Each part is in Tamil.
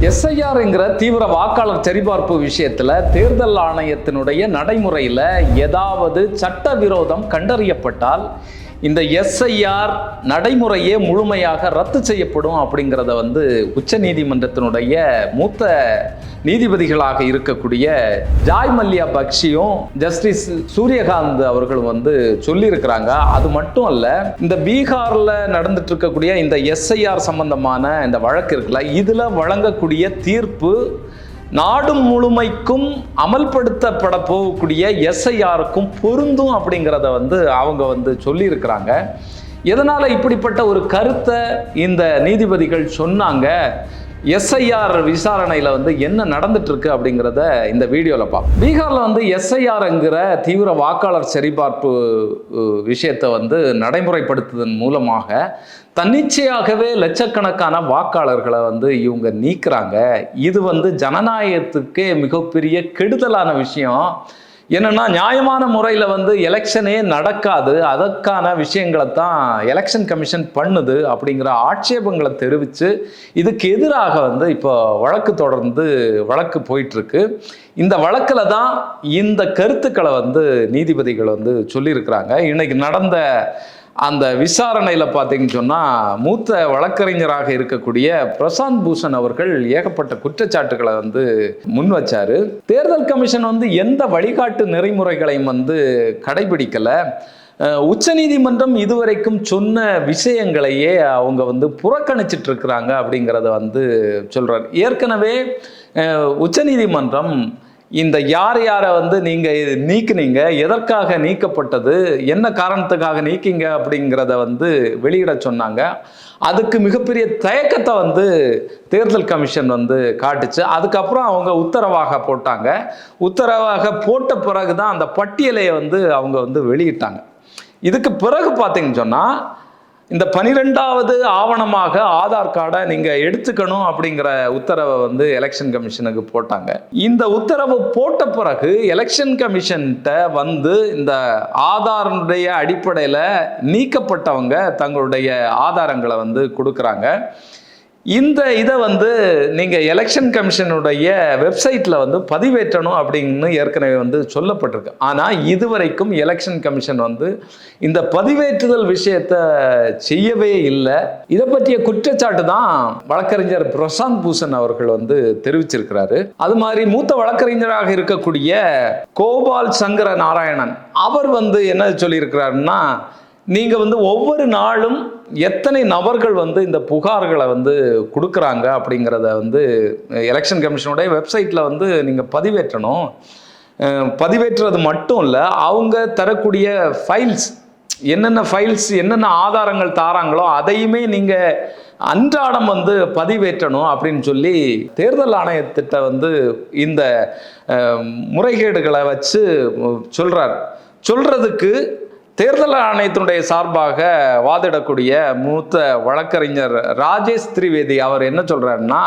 எஸ்ஐஆர்ங்கிற தீவிர வாக்காளர் சரிபார்ப்பு விஷயத்தில் தேர்தல் ஆணையத்தினுடைய நடைமுறையில் ஏதாவது சட்டவிரோதம் கண்டறியப்பட்டால் இந்த எஸ்ஐஆர் நடைமுறையே முழுமையாக ரத்து செய்யப்படும் அப்படிங்கிறத வந்து உச்ச நீதிமன்றத்தினுடைய மூத்த நீதிபதிகளாக இருக்கக்கூடிய ஜாய் மல்யா பக்ஷியும் ஜஸ்டிஸ் சூரியகாந்த் அவர்களும் வந்து சொல்லியிருக்கிறாங்க. அது மட்டும் அல்ல இந்த பீகாரில் நடந்துட்டு இருக்கக்கூடிய இந்த எஸ்ஐஆர் சம்பந்தமான இந்த வழக்கு இருக்குல்ல இதில் வழங்கக்கூடிய தீர்ப்பு நாடு முழுமைக்கும் அமல்படுத்தப்பட போகக்கூடிய எஸ்ஐஆருக்கும் பொருந்தும் அப்படிங்கிறத வந்து அவங்க வந்து சொல்லியிருக்கிறாங்க. எதனால் இப்படிப்பட்ட ஒரு கருத்தை இந்த நீதிபதிகள் சொன்னாங்க? எஸ்ஐஆர் விசாரணையில் வந்து என்ன நடந்துட்டு இருக்கு அப்படிங்கிறத இந்த வீடியோவில் பார்ப்போம் பீகாரில் வந்து எஸ்ஐஆர்ங்கிற தீவிர வாக்காளர் சரிபார்ப்பு விஷயத்தை வந்து நடைமுறைப்படுத்துவதன் மூலமாக தன்னிச்சையாகவே லட்சக்கணக்கான வாக்காளர்களை வந்து இவங்க நீக்கிறாங்க. இது வந்து ஜனநாயகத்துக்கே மிகப்பெரிய கெடுதலான விஷயம். என்னன்னா நியாயமான முறையில் வந்து எலெக்ஷனே நடக்காது. அதற்கான விஷயங்களை தான் எலெக்ஷன் கமிஷன் பண்ணுது அப்படிங்கிற ஆட்சேபங்களை தெரிவித்து இதுக்கு எதிராக வந்து இப்போ வழக்கு தொடர்ந்து வழக்கு போயிட்டுருக்கு. இந்த வழக்கில் தான் இந்த கருத்துக்களை வந்து நீதிபதிகள் வந்து சொல்லியிருக்கிறாங்க. இன்றைக்கி நடந்த அந்த விசாரணையில் பார்த்தீங்கன்னு சொன்னால் மூத்த வழக்கறிஞராக இருக்கக்கூடிய பிரசாந்த் பூஷன் அவர்கள் ஏகப்பட்ட குற்றச்சாட்டுகளை வந்து முன் வச்சார். தேர்தல் கமிஷன் வந்து எந்த வழிகாட்டு நெறிமுறைகளையும் வந்து கடைபிடிக்கலை. உச்சநீதிமன்றம் இதுவரைக்கும் சொன்ன விஷயங்களையே அவங்க வந்து புறக்கணிச்சிட்டு இருக்கிறாங்க அப்படிங்கிறத வந்து சொல்கிறார் ஏற்கனவே உச்சநீதிமன்றம் இந்த யார் யாரை வந்து நீங்கள் நீக்குனீங்க எதற்காக நீக்கப்பட்டது என்ன காரணத்துக்காக நீக்கிங்க அப்படிங்கிறத வந்து வெளியிட சொன்னாங்க. அதுக்கு மிகப்பெரிய தயக்கத்தை வந்து தேர்தல் கமிஷன் வந்து காட்டுச்சு. அதுக்கப்புறம் அவங்க உத்தரவாக போட்டாங்க. உத்தரவாக போட்ட பிறகு தான் அந்த பட்டியலை வந்து அவங்க வந்து வெளியிட்டாங்க. இதுக்கு பிறகு பார்த்தீங்கன்னு சொன்னால் இந்த பனிரெண்டாவது ஆவணமாக ஆதார் கார்டை நீங்கள் எடுத்துக்கணும் அப்படிங்கிற உத்தரவை வந்து எலெக்ஷன் கமிஷனுக்கு போட்டாங்க. இந்த உத்தரவு போட்ட பிறகு எலெக்ஷன் கமிஷன்கிட்ட வந்து இந்த ஆதாரனுடைய அடிப்படையில் நீக்கப்பட்டவங்க தங்களுடைய ஆதாரங்களை வந்து கொடுக்குறாங்க. இந்த இதை வந்து நீங்கள் எலெக்ஷன் கமிஷனுடைய வெப்சைட்டில் வந்து பதிவேற்றணும் அப்படின்னு ஏற்கனவே வந்து சொல்லப்பட்டிருக்கு. ஆனால் இதுவரைக்கும் எலெக்ஷன் கமிஷன் வந்து இந்த பதிவேற்றுதல் விஷயத்தை செய்யவே இல்லை. இதை பற்றிய குற்றச்சாட்டு தான் வழக்கறிஞர் பிரசாந்த் பூஷன் அவர்கள் வந்து தெரிவிச்சிருக்கிறாரு. அது மாதிரி மூத்த வழக்கறிஞராக இருக்கக்கூடிய கோபால் சங்கர நாராயணன் அவர் வந்து என்ன சொல்லியிருக்கிறாருன்னா நீங்கள் வந்து ஒவ்வொரு நாளும் எத்தனை நபர்கள் வந்து இந்த புகார்களை வந்து கொடுக்குறாங்க அப்படிங்கிறத வந்து எலெக்ஷன் கமிஷனுடைய வெப்சைட்டில் வந்து நீங்கள் பதிவேற்றணும். பதிவேற்றுறது மட்டும் இல்லை அவங்க தரக்கூடிய ஃபைல்ஸ் என்னென்ன ஃபைல்ஸ் என்னென்ன ஆதாரங்கள் தாராங்களோ அதையுமே நீங்கள் அன்றாடம் வந்து பதிவேற்றணும் அப்படின்னு சொல்லி தேர்தல் ஆணையத்திட்ட வந்து இந்த முறைகேடுகளை வச்சு சொல்கிறார் சொல்கிறதுக்கு தேர்தல் ஆணையத்தினுடைய சார்பாக வாதிடக்கூடிய மூத்த வழக்கறிஞர் ராஜேஷ் திரிவேதி அவர் என்ன சொல்கிறாருன்னா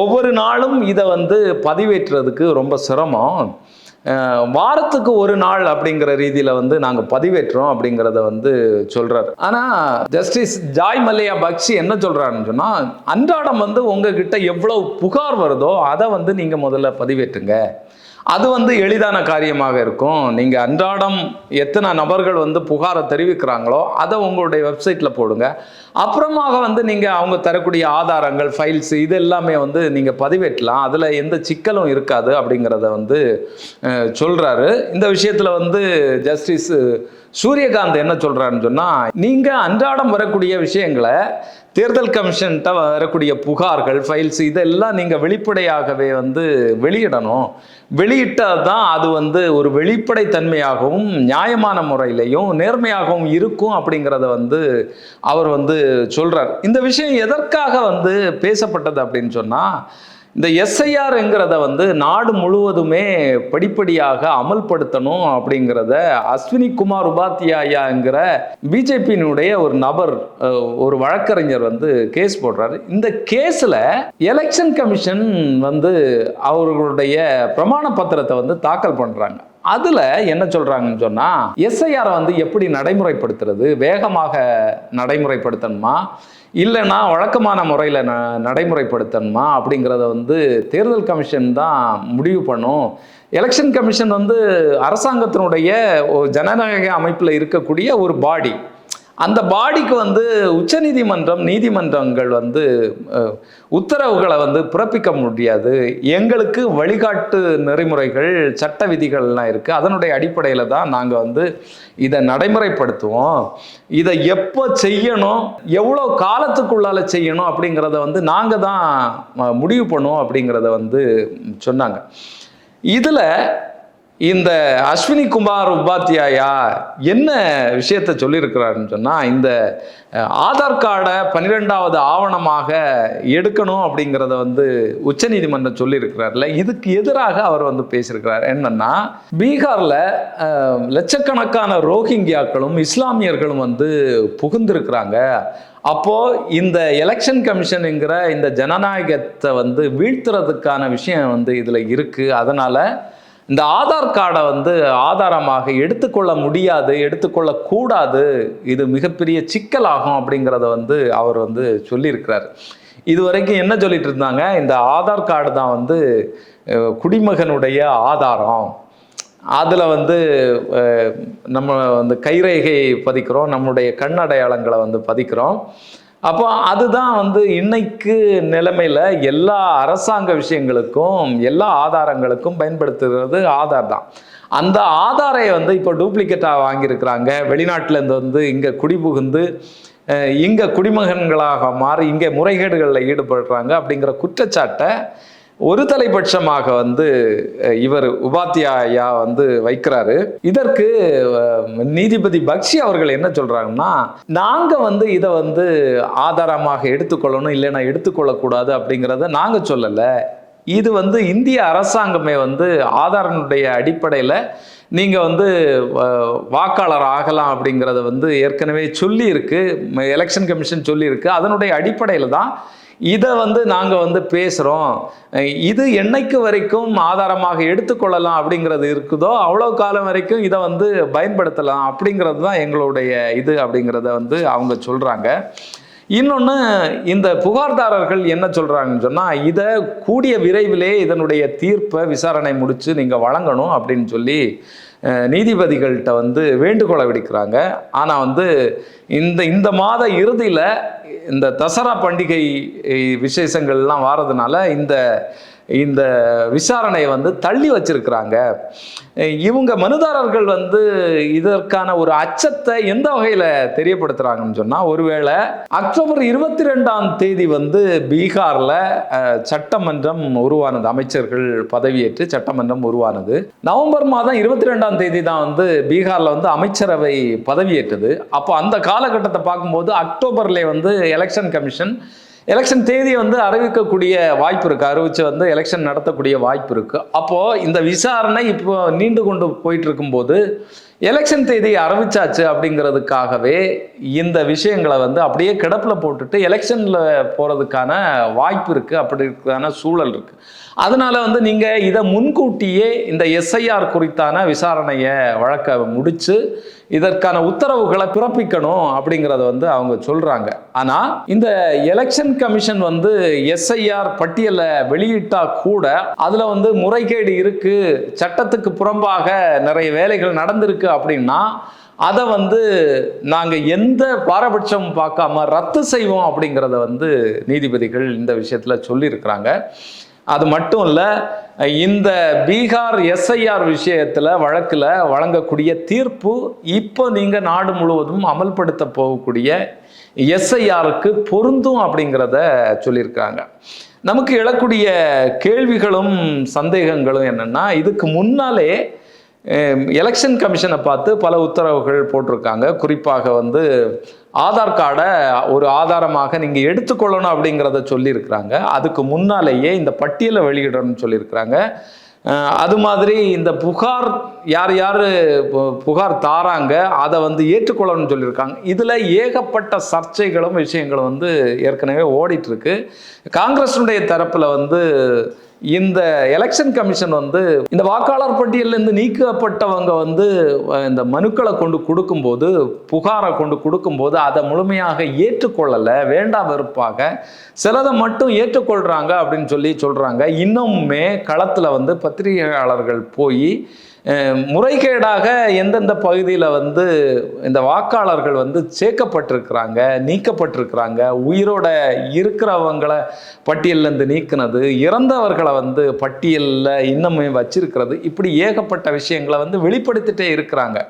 ஒவ்வொரு நாளும் இதை வந்து பதிவேற்றுறதுக்கு ரொம்ப சிரமம். வாரத்துக்கு ஒரு நாள் அப்படிங்கிற ரீதியில் வந்து நாங்கள் பதிவேற்றோம் அப்படிங்கிறத வந்து சொல்கிறார் ஆனால் ஜஸ்டிஸ் ஜாய் மல்லையா பக்ஷி என்ன சொல்கிறாருன்னு சொன்னால் அன்றாடம் வந்து உங்ககிட்ட எவ்வளோ புகார் வருதோ அதை வந்து நீங்கள் முதல்ல பதிவேற்றுங்க. அது வந்து எளிதான காரியமாக இருக்கும். நீங்கள் அன்றாடம் எத்தனை நபர்கள் வந்து புகாரை தெரிவிக்கிறாங்களோ அதை உங்களுடைய வெப்சைட்டில் போடுங்க. அப்புறமாக வந்து நீங்கள் அவங்க தரக்கூடிய ஆதாரங்கள் ஃபைல்ஸ் இது எல்லாமே வந்து நீங்கள் பதிவேற்றலாம். அதில் எந்த சிக்கலும் இருக்காது அப்படிங்கிறத வந்து சொல்கிறாரு இந்த விஷயத்தில் வந்து ஜஸ்டிஸ் சூரியகாந்த் என்ன சொல்கிறாருன்னு சொன்னால் நீங்கள் அன்றாடம் வரக்கூடிய விஷயங்களை தேர்தல் கமிஷன்கிட்ட வரக்கூடிய புகார்கள் ஃபைல்ஸ் இதெல்லாம் நீங்கள் வெளிப்படையாகவே வந்து வெளியிடணும். வெளியிட்டால் தான் அது வந்து ஒரு வெளிப்படைத்தன்மையாகவும் நியாயமான முறையிலையும் நேர்மையாகவும் இருக்கும் அப்படிங்கிறத வந்து அவர் வந்து சொல்கிறார் இந்த விஷயம் எதற்காக வந்து பேசப்பட்டது அப்படின்னு சொன்னால் இந்த எஸ்ஐஆர்ங்கிறத வந்து நாடு முழுவதுமே படிப்படியாக அமல்படுத்தணும் அப்படிங்கிறத அஸ்வினி குமார் உபாத்தியாயாங்கிற பிஜேபியினுடைய ஒரு நபர் ஒரு வழக்கறிஞர் வந்து கேஸ் போடுறாரு. இந்த கேஸில் எலெக்ஷன் கமிஷன் வந்து அவர்களுடைய பிரமாண பத்திரத்தை வந்து தாக்கல் பண்ணுறாங்க அதில் என்ன சொல்கிறாங்கன்னு சொன்னால் எஸ்ஐஆரை வந்து எப்படி நடைமுறைப்படுத்துறது? வேகமாக நடைமுறைப்படுத்தணுமா? இல்லைன்னா வழக்கமான முறையில் ந நடைமுறைப்படுத்தணுமா? அப்படிங்கிறத வந்து தேர்தல் கமிஷன் தான் முடிவு பண்ணும். எலெக்ஷன் கமிஷன் வந்து அரசாங்கத்தினுடைய ஒரு ஜனநாயக அமைப்பில் இருக்கக்கூடிய ஒரு பாடி. அந்த பாடிக்கு வந்து உச்சநீதிமன்றம் நீதிமன்றங்கள் வந்து உத்தரவுகளை வந்து பிறப்பிக்க முடியாது. எங்களுக்கு வழிகாட்டு நெறிமுறைகள் சட்ட விதிகள்லாம் இருக்குது அதனுடைய அடிப்படையில் தான் நாங்கள் வந்து இதை நடைமுறைப்படுத்துவோம். இதை எப்போ செய்யணும் எவ்வளோ காலத்துக்குள்ளால செய்யணும் அப்படிங்கிறத வந்து நாங்கள் தான் முடிவு பண்ணுவோம் அப்படிங்கிறத வந்து சொன்னாங்க. இதில் இந்த அஸ்வினி குமார் உபாத்தியாயா என்ன விஷயத்தை சொல்லியிருக்கிறாருன்னு சொன்னால் இந்த ஆதார் கார்டை பன்னிரெண்டாவது ஆவணமாக எடுக்கணும் அப்படிங்கிறத வந்து உச்சநீதிமன்றம் சொல்லியிருக்கிறார்ல. இதுக்கு எதிராக அவர் வந்து பேசியிருக்கிறார். என்னன்னா பீகாரில் லட்சக்கணக்கான ரோஹிங்கியாக்களும் இஸ்லாமியர்களும் வந்து புகுந்திருக்கிறாங்க. அப்போது இந்த எலெக்ஷன் கமிஷனுங்கிற இந்த ஜனநாயகத்தை வந்து வீழ்த்துறதுக்கான விஷயம் வந்து இதில் இருக்குது அதனால் இந்த ஆதார் கார்டை வந்து ஆதாரமாக எடுத்துக்கொள்ள முடியாது எடுத்துக்கொள்ளக்கூடாது இது மிகப்பெரிய சிக்கலாகும் அப்படிங்கிறத வந்து அவர் வந்து சொல்லியிருக்கிறார். இது வரைக்கும் என்ன சொல்லிட்டு இருந்தாங்க? இந்த ஆதார் கார்டு தான் வந்து குடிமகனுடைய ஆதாரம். அதில் வந்து நம்ம வந்து கைரேகை பதிக்கிறோம் நம்முடைய கண் அடையாளங்களை வந்து பதிக்கிறோம். அப்போ அதுதான் வந்து இன்னைக்கு நிலைமையில் எல்லா அரசாங்க விஷயங்களுக்கும் எல்லா ஆதாரங்களுக்கும் பயன்படுத்துகிறது ஆதார் தான். அந்த ஆதாரை வந்து இப்போ டூப்ளிகேட்டாக வாங்கியிருக்கிறாங்க. வெளிநாட்டிலேருந்து வந்து இங்கே குடிபுகுந்து இங்கே குடிமகன்களாக மாறி இங்கே முறைகேடுகளில் ஈடுபடுறாங்க அப்படிங்கிற குற்றச்சாட்டை ஒரு தலைபட்சமாக வந்து இவர் உபாத்தியாயா வந்து வைக்கிறாரு. இதற்கு நீதிபதி பக்ஷி அவர்கள் என்ன சொல்றாங்கன்னா நாங்க வந்து இதை வந்து ஆதாரமாக எடுத்துக்கொள்ளணும் இல்லைன்னா எடுத்துக்கொள்ளக்கூடாது அப்படிங்கிறத நாங்க சொல்லல. இது வந்து இந்திய அரசாங்கமே வந்து ஆதாரனுடைய அடிப்படையில் நீங்கள் வந்து வாக்காளர் ஆகலாம் அப்படிங்கிறத வந்து ஏற்கனவே சொல்லியிருக்கு. எலெக்ஷன் கமிஷன் சொல்லியிருக்கு. அதனுடைய அடிப்படையில் தான் இதை வந்து நாங்கள் வந்து பேசுகிறோம் இது என்னைக்கு வரைக்கும் ஆதாரமாக எடுத்துக்கொள்ளலாம் அப்படிங்கிறது இருக்குதோ அவ்வளோ காலம் வரைக்கும் இதை வந்து பயன்படுத்தலாம் அப்படிங்கிறது தான் எங்களுடைய இது அப்படிங்கிறத வந்து அவங்க சொல்கிறாங்க இன்னொன்று இந்த புகார்தாரர்கள் என்ன சொல்கிறாங்கன்னு சொன்னால் இதை கூடிய விரைவிலே இதனுடைய தீர்ப்பை விசாரணை முடித்து நீங்கள் வழங்கணும் அப்படின்னு சொல்லி நீதிபதிகள்கிட்ட வந்து வேண்டுகோளை விடுக்கிறாங்க. ஆனால் வந்து இந்த இந்த மாத இறுதியில் இந்த தசரா பண்டிகை விசேஷங்கள்லாம் வாரதுனால இந்த இந்த விசாரணையை வந்து தள்ளி வச்சிருக்கிறாங்க. இவங்க மனுதாரர்கள் வந்து இதற்கான ஒரு அச்சத்தை எந்த வகையில் தெரியப்படுத்துகிறாங்கன்னு சொன்னால் ஒருவேளை அக்டோபர் இருபத்தி ரெண்டாம் தேதி வந்து பீகாரில் சட்டமன்றம் உருவானது அமைச்சர்கள் பதவியேற்று சட்டமன்றம் உருவானது. நவம்பர் மாதம் இருபத்தி ரெண்டாம் தேதி தான் வந்து பீகாரில் வந்து அமைச்சரவை பதவியேற்றது. அப்போ அந்த காலகட்டத்தை பார்க்கும்போது அக்டோபரில் வந்து எலெக்ஷன் கமிஷன் எலெக்ஷன் தேதியை வந்து அறிவிக்கக்கூடிய வாய்ப்பு இருக்கு. அறிவிச்சு வந்து எலெக்ஷன் நடத்தக்கூடிய வாய்ப்பு இருக்கு. அப்போ இந்த விசாரணை இப்போ நீண்டு கொண்டு போயிட்டு இருக்கும்போது எலெக்ஷன் தேதி அறிவிச்சாச்சு அப்படிங்கிறதுக்காகவே இந்த விஷயங்களை வந்து அப்படியே கிடப்பில் போட்டுட்டு எலெக்ஷனில் போகிறதுக்கான வாய்ப்பு இருக்குது அப்படிக்கான சூழல் இருக்குது அதனால் வந்து நீங்கள் இதை முன்கூட்டியே இந்த எஸ்ஐஆர் குறித்தான விசாரணையை வழக்க முடித்து இதற்கான உத்தரவுகளை பிறப்பிக்கணும் அப்படிங்கிறத வந்து அவங்க சொல்கிறாங்க ஆனால் இந்த எலெக்ஷன் கமிஷன் வந்து எஸ்ஐஆர் பட்டியலை வெளியிட்டா கூட அதில் வந்து முறைகேடு இருக்குது சட்டத்துக்கு புறம்பாக நிறைய வேலைகள் நடந்திருக்கு அப்படின்னா அதை வந்து நாங்கள் எந்த பாரபட்சமும் பார்க்காம ரத்து செய்வோம் அப்படிங்கிறத வந்து நீதிபதிகள் இந்த விஷயத்தில் சொல்லியிருக்கிறாங்க. அது மட்டும் இல்லை இந்த பீகார் எஸ்ஐஆர் விஷயத்தில் வழக்கில் வழங்கக்கூடிய தீர்ப்பு இப்போ நீங்கள் நாடு முழுவதும் அமல்படுத்த போகக்கூடிய எஸ்ஐஆருக்கு பொருந்தும் அப்படிங்கிறத சொல்லியிருக்காங்க நமக்கு எழக்கூடிய கேள்விகளும் சந்தேகங்களும் என்னென்னா இதுக்கு முன்னாலே எலெக்ஷன் கமிஷனை பார்த்து பல உத்தரவுகள் போட்டிருக்காங்க. குறிப்பாக வந்து ஆதார் கார்டை ஒரு ஆதாரமாக நீங்கள் எடுத்துக்கொள்ளணும் அப்படிங்கிறத சொல்லியிருக்கிறாங்க. அதுக்கு முன்னாலேயே இந்த பட்டியலை வெளியிடணும்னு சொல்லியிருக்கிறாங்க. அது மாதிரி இந்த புகார் யார் யார் பு- புகார் தாராங்க அதை வந்து ஏற்றுக்கொள்ளணும்னு சொல்லியிருக்காங்க. இதில் ஏகப்பட்ட சர்ச்சைகளும் விஷயங்களும் வந்து ஏற்கனவே ஓடிட்டுருக்கு காங்கிரஸுடைய தரப்பில் வந்து இந்த எலெக்ஷன் கமிஷன் வந்து இந்த வாக்காளர் பட்டியலிருந்து நீக்கப்பட்டவங்க வந்து இந்த மனுக்களை கொண்டு கொடுக்கும்போது புகாரை கொண்டு கொடுக்கும்போது அதை முழுமையாக ஏற்றுக்கொள்ளலை வேண்டா வெறுப்பாக. சிலதை மட்டும் ஏற்றுக்கொள்கிறாங்க அப்படின்னு சொல்லி சொல்கிறாங்க இன்னுமே களத்தில் வந்து பத்திரிகையாளர்கள் போய் முறைகேடாக எந்தெந்த பகுதியில் வந்து இந்த வாக்காளர்கள் வந்து சேர்க்கப்பட்டிருக்கிறாங்க நீக்கப்பட்டிருக்கிறாங்க உயிரோட இருக்கிறவங்கள பட்டியலேருந்து நீக்கினது இறந்தவர்களை வந்து பட்டியலில் இன்னமே வச்சிருக்கிறது இப்படி ஏகப்பட்ட விஷயங்களை வந்து வெளிப்படுத்திட்டே இருக்கிறாங்க.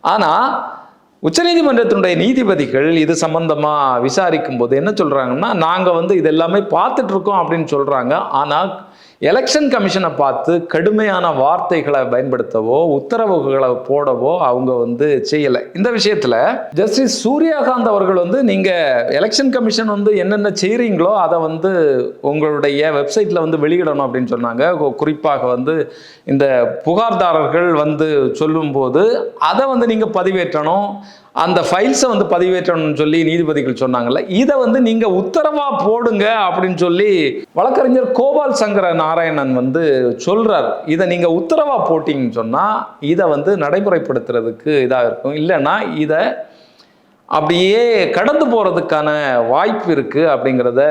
ஆனால் உச்சநீதிமன்றத்தினுடைய நீதிபதிகள் இது சம்பந்தமாக விசாரிக்கும் போது என்ன சொல்கிறாங்கன்னா நாங்கள் வந்து இது எல்லாமே அப்படின்னு சொல்கிறாங்க ஆனால் எலெக்ஷன் கமிஷனை பார்த்து கடுமையான வார்த்தைகளை பயன்படுத்தவோ உத்தரவுகளை போடவோ அவங்க வந்து செய்யலை. இந்த விஷயத்தில் ஜஸ்டிஸ் சூர்யாகாந்த் அவர்கள் வந்து நீங்கள் எலெக்ஷன் கமிஷன் வந்து என்னென்ன செய்கிறீங்களோ அதை வந்து உங்களுடைய வெப்சைட்டில் வந்து வெளியிடணும் அப்படின்னு சொன்னாங்க. குறிப்பாக வந்து இந்த புகார்தாரர்கள் வந்து சொல்லும்போது அதை வந்து நீங்கள் பதிவேற்றணும். அந்த ஃபைல்ஸை வந்து பதிவேற்றணும்னு சொல்லி நீதிபதிகள் சொன்னாங்கல்ல இதை வந்து நீங்க உத்தரவா போடுங்க அப்படின்னு சொல்லி வழக்கறிஞர் கோபால் சங்கர நாராயணன் வந்து சொல்றார். இதை நீங்க உத்தரவா போட்டீங்கன்னு சொன்னா இதை வந்து நடைமுறைப்படுத்துறதுக்கு இதாக இருக்கும். இல்லைன்னா இதை அப்படியே கடந்து போகிறதுக்கான வாய்ப்பு இருக்குது அப்படிங்கிறத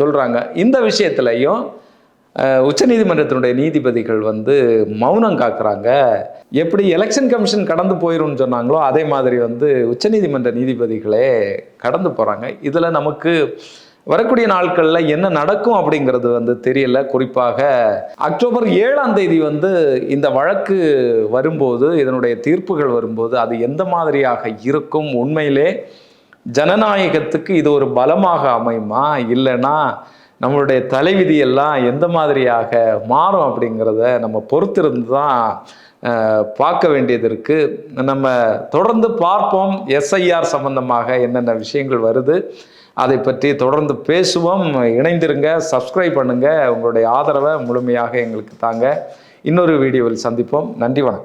சொல்கிறாங்க இந்த விஷயத்துலையும் உச்சநீதிமன்றத்தினுடைய நீதிபதிகள் வந்து மௌனம் காக்குறாங்க. எப்படி எலெக்ஷன் கமிஷன் கடந்து போயிரும்னு சொன்னாங்களோ அதே மாதிரி வந்து உச்சநீதிமன்ற நீதிபதிகளே கடந்து போகிறாங்க இதில் நமக்கு வரக்கூடிய நாட்களில் என்ன நடக்கும் அப்படிங்கிறது வந்து தெரியல. குறிப்பாக அக்டோபர் ஏழாம் தேதி வந்து இந்த வழக்கு வரும்போது இதனுடைய தீர்ப்புகள் வரும்போது அது எந்த மாதிரியாக இருக்கும்? உண்மையிலே ஜனநாயகத்துக்கு இது ஒரு பலமாக அமையுமா? இல்லைன்னா நம்மளுடைய தலைவிதியெல்லாம் எந்த மாதிரியாக மாறும் அப்படிங்கிறத நம்ம பொறுத்திருந்து தான் பார்க்க வேண்டியது இருக்குது நம்ம தொடர்ந்து பார்ப்போம். எஸ்ஐஆர் சம்பந்தமாக என்னென்ன விஷயங்கள் வருது அதை பற்றி தொடர்ந்து பேசுவோம். இணைந்திருங்க சப்ஸ்கிரைப் பண்ணுங்கள் உங்களுடைய ஆதரவை முழுமையாக எங்களுக்கு தாங்க. இன்னொரு வீடியோவில் சந்திப்போம். நன்றி வணக்கம்.